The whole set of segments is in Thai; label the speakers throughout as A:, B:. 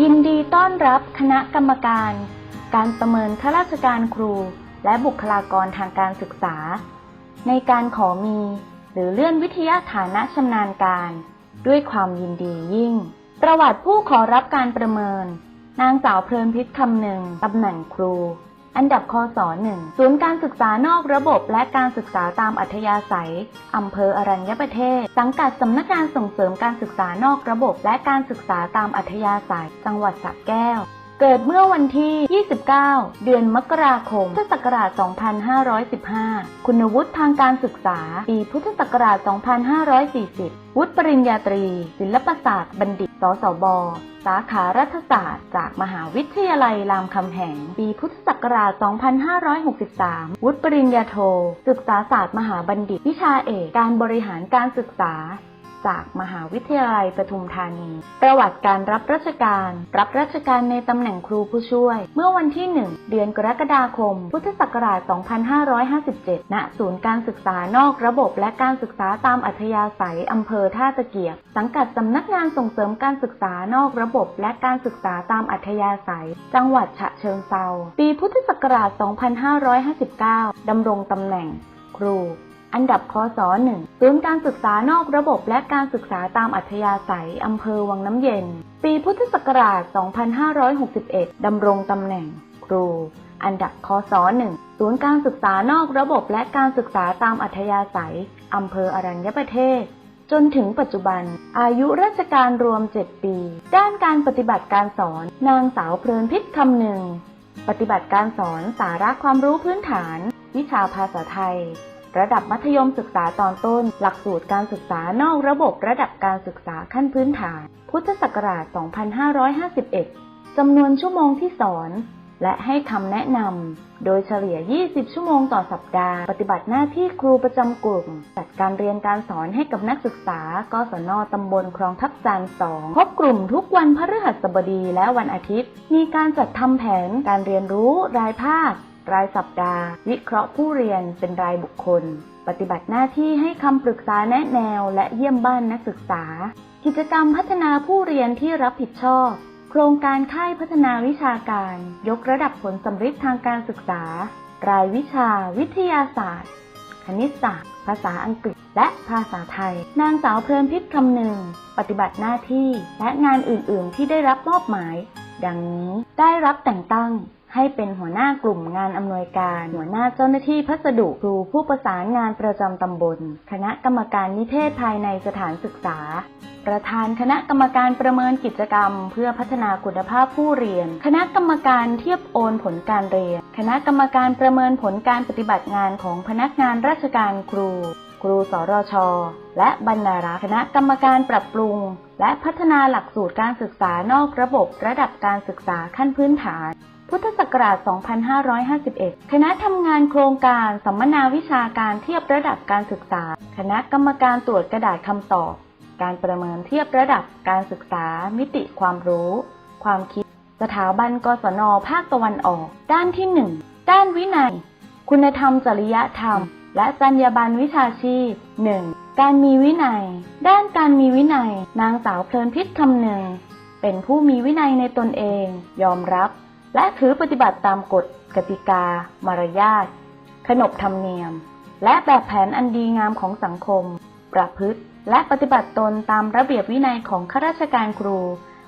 A: ยินดีต้อนรับคณะกรรมการ การประเมินข้าราชการครู และบุคลากรทางการศึกษา ในการขอมี หรือเลื่อนวิทยาฐานะชำนาญการ ด้วยความยินดียิ่ง ประวัติผู้ขอรับการประเมิน นางสาวเพลินพิษคำหนึ่งตำแหน่งครู อันดับคศหนึ่งศูนย์การศึกษานอกระบบและการศึกษาตามอัธยาศัย อำเภออรัญญประเทศ สังกัดสำนักงานส่งเสริมการศึกษานอกระบบและการศึกษาตามอัธยาศัย จังหวัดสระแก้ว เกิดเมื่อวันที่ 29 เดือนมกราคม พุทธศักราช 2515 คุณวุฒิทางการศึกษา ปีพุทธศักราช 2540 วุฒิปริญญาตรี ศิลปศาสตร์บัณฑิต สสบ สาขารัฐศาสตร์ จากมหาวิทยาลัยรามคำแหง ปีพุทธศักราช 2563 วุฒิปริญญาโท ศึกษาศาสตร์มหาบัณฑิต วิชาเอก การบริหารการศึกษา จากมหาวิทยาลัยปทุมธานี ประวัติการรับราชการ รับราชการในตำแหน่งครูผู้ช่วย เมื่อวันที่ 1 เดือนกรกฎาคม พุทธศักราช 2557 ณ ศูนย์การศึกษานอกระบบและการศึกษาตามอัธยาศัยอำเภอท่าตะเกียบ สังกัดสำนักงานส่งเสริมการศึกษานอกระบบและการศึกษาตามอัธยาศัย จังหวัดฉะเชิงเทราปีพุทธศักราช 2559 ดำรงตำแหน่ง ครู อันดับคศ1ศูนย์การศึกษานอกระบบและการศึกษาตามอัธยาศัย อำเภอวังน้ำเย็น ปีพุทธศักราช 2561 ดำรงตำแหน่ง ครู อันดับคศ1ศูนย์การศึกษานอกระบบและการศึกษาตามอัธยาศัย อำเภออรัญญประเทศ จนถึงปัจจุบัน อายุราชการรวม 7 ปี ด้านการปฏิบัติการสอน นางสาวเพลินพิษคำหนึ่ง ปฏิบัติการสอนสาระความรู้พื้นฐาน วิชาภาษาไทย ระดับมัธยมศึกษาตอนต้น หลักสูตรการศึกษานอกระบบระดับการศึกษาขั้นพื้นฐาน พุทธศักราช 2551 จำนวนชั่วโมงที่สอน และให้คำแนะนำ โดยเฉลี่ย 20 ชั่วโมงต่อสัปดาห์ ปฏิบัติหน้าที่ครูประจำกลุ่ม จัดการเรียนการสอนให้กับนักศึกษากศนตำบลคลองทับจานสองพบกลุ่มทุกวันพฤหัสบดีและวันอาทิตย์ มีการจัดทำแผนการเรียนรู้รายภาค รายสัปดาห์ วิเคราะห์ผู้เรียนเป็นรายบุคคล ปฏิบัติหน้าที่ให้คำปรึกษาแนะแนวและเยี่ยมบ้านนักศึกษา กิจกรรมพัฒนาผู้เรียนที่รับผิดชอบ โครงการค่ายพัฒนาวิชาการ ยกระดับผลสำฤทธิ์ทางการศึกษา รายวิชา วิทยาศาสตร์ คณิตศาสตร์ ภาษาอังกฤษ และภาษาไทย นางสาวเพลินพิษคำหนึ่ง ปฏิบัติหน้าที่และงานอื่น ๆ ที่ได้รับมอบหมาย ดังนี้ได้รับแต่งตั้ง ให้เป็นหัวหน้ากลุ่มงานอำนวยการ หัวหน้าเจ้าหน้าที่พัสดุครูผู้ประสานงานประจำตำบล คณะกรรมการนิเทศภายในสถานศึกษา ประธานคณะกรรมการประเมินกิจกรรม เพื่อพัฒนาคุณภาพผู้เรียน คณะกรรมการเทียบโอนผลการเรียน คณะกรรมการประเมินผลการปฏิบัติงานของพนักงานราชการครู ครูสรช และบรรณารักษ์คณะกรรมการปรับปรุง และพัฒนาหลักสูตรการศึกษานอกระบบระดับการศึกษาขั้นพื้นฐาน พุทธศักราช 2551 คณะทำงานโครงการสัมมนาวิชาการเทียบระดับการศึกษา คณะกรรมการตรวจกระดาษคำตอบ การประเมินเทียบระดับการศึกษา มิติความรู้ ความคิด สถาบันกศน ภาคตะวันออก ด้านที่ 1 ด้านวินัย คุณธรรมจริยธรรม และจรรยาบรรณวิชาชีพ 1. การมีวินัย ด้านการมีวินัย นางสาวเพลินพิษคำหนึ่งเป็นผู้มีวินัยในตนเอง ยอมรับ และถือปฏิบัติตามกฎกติกา มารยาท ขนบธรรมเนียม และแบบแผนอันดีงามของสังคม ประพฤติ และปฏิบัติตนตามระเบียบวินัยของข้าราชการครู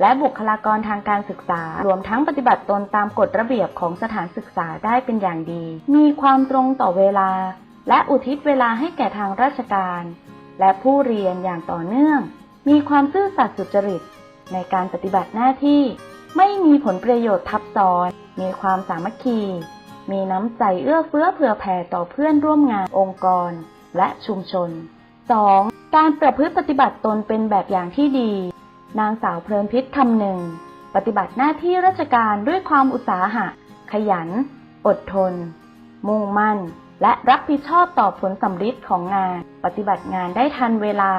A: และบุคลากรทางการศึกษา รวมทั้งปฏิบัติตนตามกฎระเบียบของสถานศึกษาได้เป็นอย่างดี มีความตรงต่อเวลา และอุทิศเวลาให้แก่ทางราชการ และผู้เรียนอย่างต่อเนื่อง มีความซื่อสัตย์สุจริต ในการปฏิบัติหน้าที่ ไม่มีผลประโยชน์ทับซ้อน มีความสามัคคี มีน้ำใจเอื้อเฟื้อเผื่อแผ่ต่อเพื่อนร่วมงานองค์กร และชุมชน 2. การประพฤติปฏิบัติตนเป็นแบบอย่างที่ดี นางสาวเพลินพิษคำหนึ่ง ปฏิบัติหน้าที่ราชการด้วยความอุตสาหะ ขยัน อดทน มุ่งมั่น และรับผิดชอบต่อผลสำฤทธิ์ของงาน ปฏิบัติงานได้ทันเวลา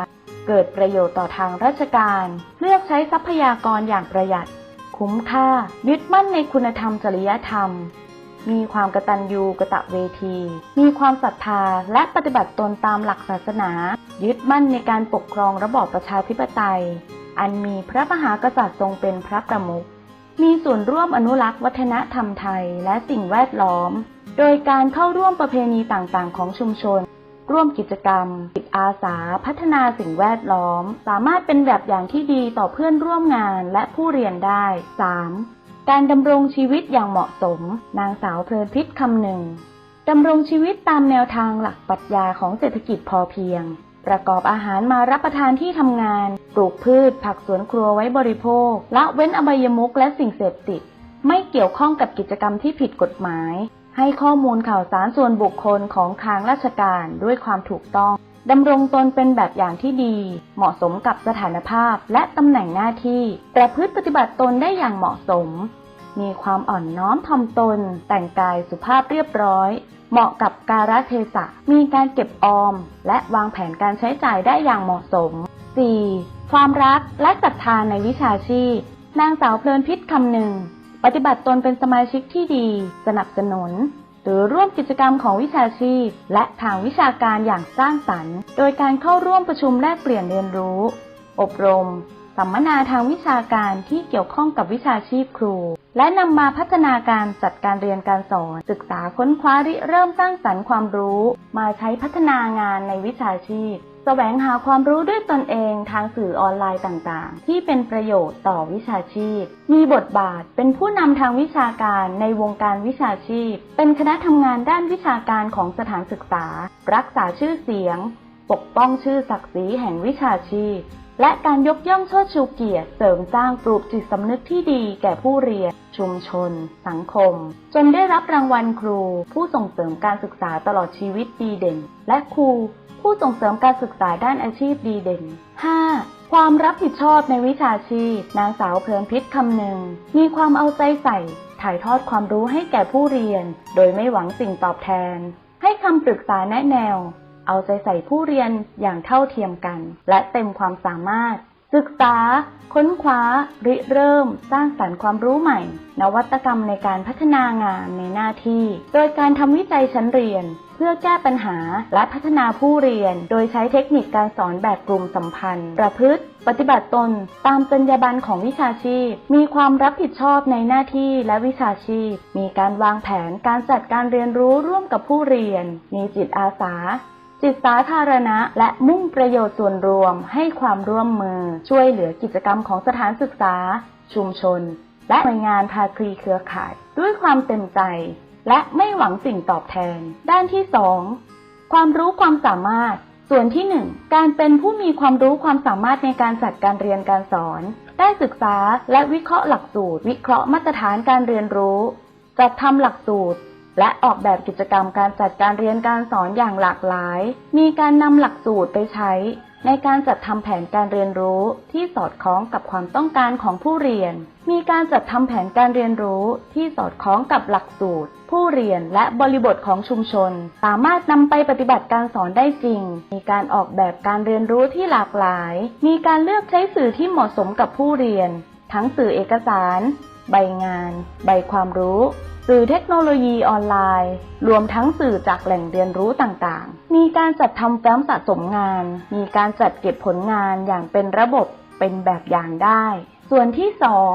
A: เกิดประโยชน์ต่อทางราชการ เลือกใช้ทรัพยากรอย่างประหยัด คุ้มค่า ยึดมั่นในคุณธรรมจริยธรรม มีความกตัญญูกะตะเวที มีความศรัทธาและปฏิบัติตนตามหลักศาสนา ยึดมั่นในการปกครองระบอบประชาธิปไตย อันมีพระมหากษัตริย์ทรงเป็นพระประมุขมีส่วนร่วมอนุรักษ์วัฒนธรรมไทยและสิ่งแวดล้อม โดยการเข้าร่วมประเพณีต่างๆ ของชุมชน ร่วมกิจกรรมจิต อาสาพัฒนาสิ่งแวดล้อม สามารถเป็นแบบอย่างที่ดีต่อเพื่อนร่วมงานและผู้เรียนได้ 3. การดำรงชีวิตอย่างเหมาะสม นางสาวเพลินพิษคำหนึ่งดำรงชีวิตตามแนวทางหลักปรัชญาของเศรษฐกิจพอเพียง ประกอบอาหารมารับประทานที่ทำงาน ปลูกพืช ผักสวนครัวไว้บริโภค ละเว้นอบายมุขและสิ่งเสพติด ไม่เกี่ยวข้องกับกิจกรรมที่ผิดกฎหมาย ให้ข้อมูลข่าวสารส่วนบุคคลของทางราชการด้วยความถูกต้อง ดำรงตนเป็นแบบอย่างที่ดี เหมาะสมกับสถานภาพและตำแหน่งหน้าที่ ประพฤติปฏิบัติตนได้อย่างเหมาะสม มีความอ่อนน้อมถ่อมตน แต่งกายสุภาพเรียบร้อย เหมาะกับการเทศะ มีการเก็บออม และวางแผนการใช้จ่ายได้อย่างเหมาะสม 4. ความรักและศรัทธาในวิชาชีพ นางสาวเพลินพิษคำหนึ่ง ปฏิบัติตนเป็นสมาชิกที่ดี สนับสนุน หรือร่วมกิจกรรมของวิชาชีพ และทางวิชาการอย่างสร้างสรรค์ โดยการเข้าร่วมประชุมแลกเปลี่ยนเรียนรู้ อบรม สัมมนาทางวิชาการที่เกี่ยวข้องกับวิชาชีพครู และนำมาพัฒนาการจัดการเรียนการสอน ศึกษาค้นคว้าริเริ่มสร้างสรรค์ความรู้ มาใช้พัฒนางานในวิชาชีพ แสวงหาความรู้ด้วยตนเองทางสื่อออนไลน์ต่างๆ ที่เป็นประโยชน์ต่อวิชาชีพ มีบทบาทเป็นผู้นำทางวิชาการในวงการวิชาชีพ เป็นคณะทำงานด้านวิชาการของสถานศึกษา รักษาชื่อเสียง ปกป้องชื่อศักดิ์ศรีแห่งวิชาชีพ และการยกย่องเชิดชูเกียรติ เสริมสร้างปลูกจิตสำนึกที่ดีแก่ผู้เรียน ชุมชน สังคม จนได้รับรางวัลครู ผู้ส่งเสริมการศึกษาตลอดชีวิตดีเด่น และครู ผู้ส่งเสริมการศึกษาด้านอาชีพดีเด่น 5. ความรับผิดชอบในวิชาชีพ นางสาวเพลินพิษคำหนึ่ง มีความเอาใจใส่ ถ่ายทอดความรู้ให้แก่ผู้เรียน โดยไม่หวังสิ่งตอบแทน ให้คำปรึกษาแนะแนว เอาใจใส่ผู้เรียนอย่างเท่าเทียมกัน และเต็มความสามารถ ศึกษา ค้นคว้า ริเริ่ม สร้างสรรค์ความรู้ใหม่ นวัตกรรมในการพัฒนางานในหน้าที่ โดยการทำวิจัยชั้นเรียน เพื่อแก้ปัญหาและพัฒนาผู้เรียน โดยใช้เทคนิคการสอนแบบกลุ่มสัมพันธ์ ประพฤติปฏิบัติตนตามจรรยาบรรณของวิชาชีพ มีความรับผิดชอบในหน้าที่และวิชาชีพ มีการวางแผนการจัดการเรียนรู้ร่วมกับผู้เรียน มีจิตอาสา จิตสาธารณะ และมุ่งประโยชน์ส่วนรวมให้ความร่วมมือช่วยเหลือกิจกรรมของสถานศึกษา ชุมชน และหน่วยงานภาคีเครือข่าย ด้วยความเต็มใจ และไม่หวังสิ่งตอบแทน ด้านที่ 2 ความรู้ความสามารถ ส่วนที่ 1 การเป็นผู้มีความรู้ความสามารถในการจัดการเรียนการสอน ได้ศึกษาและวิเคราะห์หลักสูตร วิเคราะห์มาตรฐานการเรียนรู้จัดทำหลักสูตร และออกแบบกิจกรรมการจัดการเรียนการสอนอย่างหลากหลาย มีการนำหลักสูตรไปใช้ ในการจัดทำแผนการเรียนรู้ที่สอดคล้องกับความต้องการของผู้เรียน มีการจัดทำแผนการเรียนรู้ที่สอดคล้องกับหลักสูตร ผู้เรียนและบริบทของชุมชน สามารถนำไปปฏิบัติการสอนได้จริง มีการออกแบบการเรียนรู้ที่หลากหลาย มีการเลือกใช้สื่อที่เหมาะสมกับผู้เรียน ทั้งสื่อเอกสาร ใบงาน ใบความรู้ สื่อเทคโนโลยีออนไลน์ รวมทั้งสื่อจากแหล่งเรียนรู้ต่างๆ มีการจัดทำแฟ้มสะสมงาน มีการจัดเก็บผลงานอย่างเป็นระบบเป็นแบบอย่างได้ ส่วนที่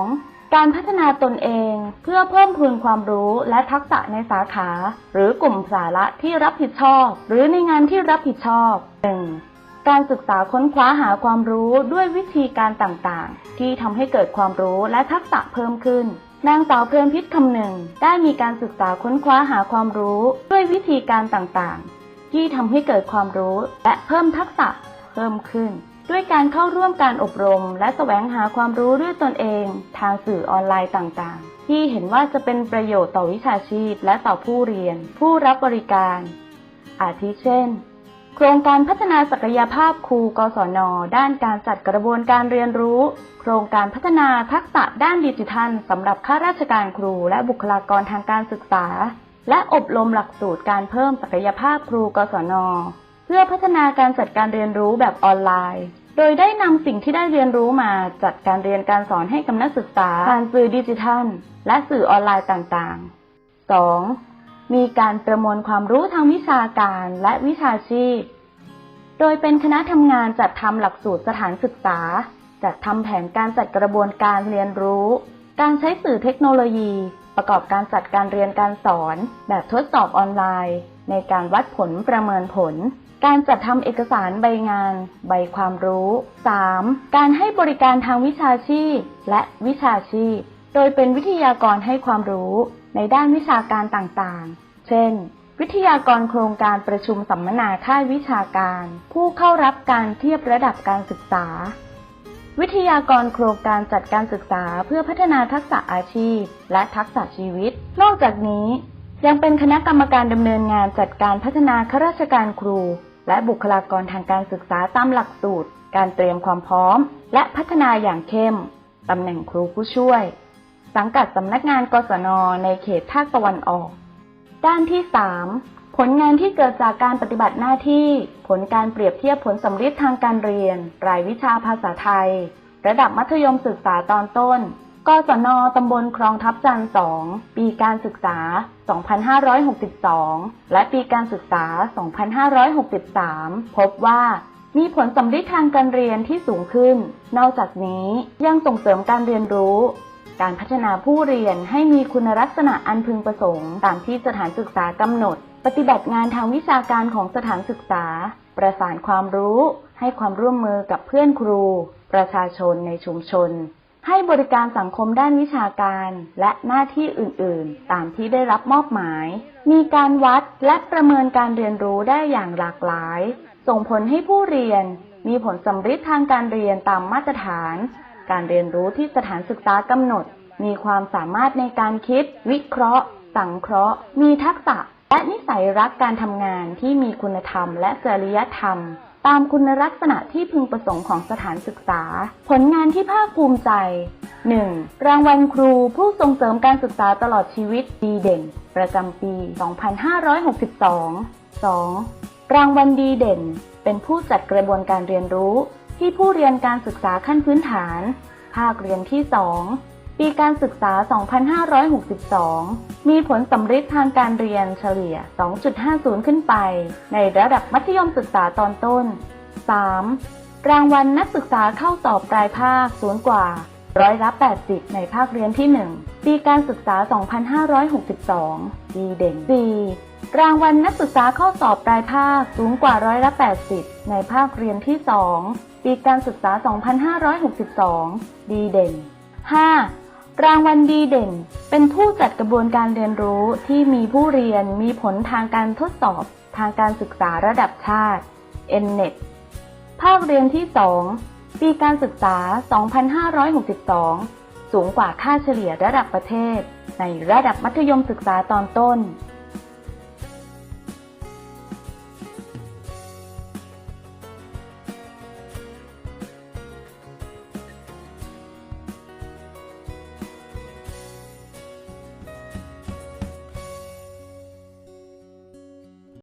A: 2 การพัฒนาตนเองเพื่อเพิ่มพูนความรู้และทักษะในสาขา หรือกลุ่มสาระที่รับผิดชอบ หรือในงานที่รับผิดชอบ 1. การศึกษาค้นคว้าหาความรู้ด้วยวิธีการต่างๆ ที่ทำให้เกิดความรู้และทักษะเพิ่มขึ้น นางสาวเพลินพิษคำหนึ่งได้มีการศึกษาค้นคว้าหาความรู้ด้วยวิธีการต่างๆ ที่ทำให้เกิดความรู้และเพิ่มทักษะเพิ่มขึ้น ด้วยการเข้าร่วมการอบรม และแสวงหาความรู้ด้วยตนเอง ทางสื่อออนไลน์ต่างๆ ที่เห็นว่าจะเป็นประโยชน์ต่อวิชาชีพ และต่อผู้เรียน ผู้รับบริการ อาทิเช่น โครงการพัฒนาศักยภาพครูกศน ด้านการจัดกระบวนการเรียนรู้ โครงการพัฒนาทักษะด้านดิจิทัลสำหรับข้าราชการครู และบุคลากรทางการศึกษา และอบรมหลักสูตรการเพิ่มศักยภาพครูกศน เพื่อพัฒนาการจัดการเรียนรู้แบบออนไลน์ โดยได้นำสิ่งที่ได้เรียนรู้มาจัดการเรียนการสอนให้กับนักศึกษาผ่านสื่อดิจิทัล และสื่อออนไลน์ต่างๆ 2. มีการประมวลความรู้ทางวิชาการและวิชาชีพ โดยเป็นคณะทำงานจัดทำหลักสูตรสถานศึกษา จัดทำแผนการจัดกระบวนการเรียนรู้ การใช้สื่อเทคโนโลยี ประกอบการจัดการเรียนการสอน แบบทดสอบออนไลน์ ในการวัดผลประเมินผล การจัดทำเอกสารใบงาน ใบความรู้ 3. การให้บริการทางวิชาชีพ และวิชาชีพ โดยเป็นวิทยากรให้ความรู้ ในด้านวิชาการต่างๆ เช่น วิทยากรโครงการประชุมสัมมนาค่ายวิชาการ ผู้เข้ารับการเทียบระดับการศึกษา วิทยากรโครงการจัดการศึกษาเพื่อพัฒนาทักษะอาชีพ และทักษะชีวิต นอกจากนี้ยังเป็นคณะกรรมการดำเนินงานจัดการพัฒนาข้าราชการครู และบุคลากรทางการศึกษาตามหลักสูตร การเตรียมความพร้อม และพัฒนาอย่างเข้มตำแหน่งครูผู้ช่วย สังกัดสำนักงานกศนในเขตภาคตะวันออก ด้านที่ 3 ผลงานที่เกิดจากการปฏิบัติหน้าที่ ผลการเปรียบเทียบผลสำเร็จทางการเรียน รายวิชาภาษาไทย ระดับมัธยมศึกษาตอนต้น กศนตำบลคลองทับจันทร์2ปีการศึกษา 2562 และปีการศึกษา 2563 พบว่ามีผลสำเร็จทางการเรียนที่สูงขึ้น นอกจากนี้ยังส่งเสริมการเรียนรู้ การพัฒนาผู้เรียนให้มีคุณลักษณะอันพึงประสงค์ ตามที่สถานศึกษากำหนด ปฏิบัติงานทางวิชาการของสถานศึกษา ประสานความรู้ ให้ความร่วมมือกับเพื่อนครู ประชาชนในชุมชน ให้บริการสังคมด้านวิชาการ และหน้าที่อื่น ๆ ตามที่ได้รับมอบหมาย มีการวัดและประเมินการเรียนรู้ได้อย่างหลากหลาย ส่งผลให้ผู้เรียนมีผลสำเร็จทางการเรียนตามมาตรฐาน การเรียนรู้ที่สถานศึกษากำหนด มีความสามารถในการคิด วิเคราะห์ สังเคราะห์ มีทักษะ และนิสัยรักการทำงานที่มีคุณธรรมและจริยธรรม ตามคุณลักษณะที่พึงประสงค์ของสถานศึกษา ผลงานที่ภาคภูมิใจ 1. รางวัลครูผู้ส่งเสริมการศึกษาตลอดชีวิตดีเด่น ประจำปี 2562 2. รางวัลดีเด่น เป็นผู้จัดกระบวนการเรียนรู้ ที่ผู้เรียนการศึกษาขั้นพื้นฐาน ภาคเรียนที่ 2 ปีการศึกษา 2562 มีผลสำเร็จทางการเรียนเฉลี่ย 2.50 ขึ้นไป ในระดับมัธยมศึกษาตอนต้น 3. รางวัลนักศึกษาเข้าสอบปลายภาคสูงกว่าร้อยละ 80 ในภาคเรียนที่ 1 ปีการศึกษา 2562 ดีเด่น 4. รางวัลนักศึกษาเข้าสอบปลายภาคสูงกว่าร้อยละ 80 ในภาคเรียนที่ 2 ปีการศึกษา 2562 ดีเด่น 5. รางวัลดีเด่น เป็นผู้จัดกระบวนการเรียนรู้ที่มีผู้เรียนมีผลทางการทดสอบทางการศึกษาระดับชาติ NNET ภาคเรียนที่ 2 ปีการศึกษา 2562 สูงกว่าค่าเฉลี่ยระดับประเทศ ในระดับมัธยมศึกษาตอนต้น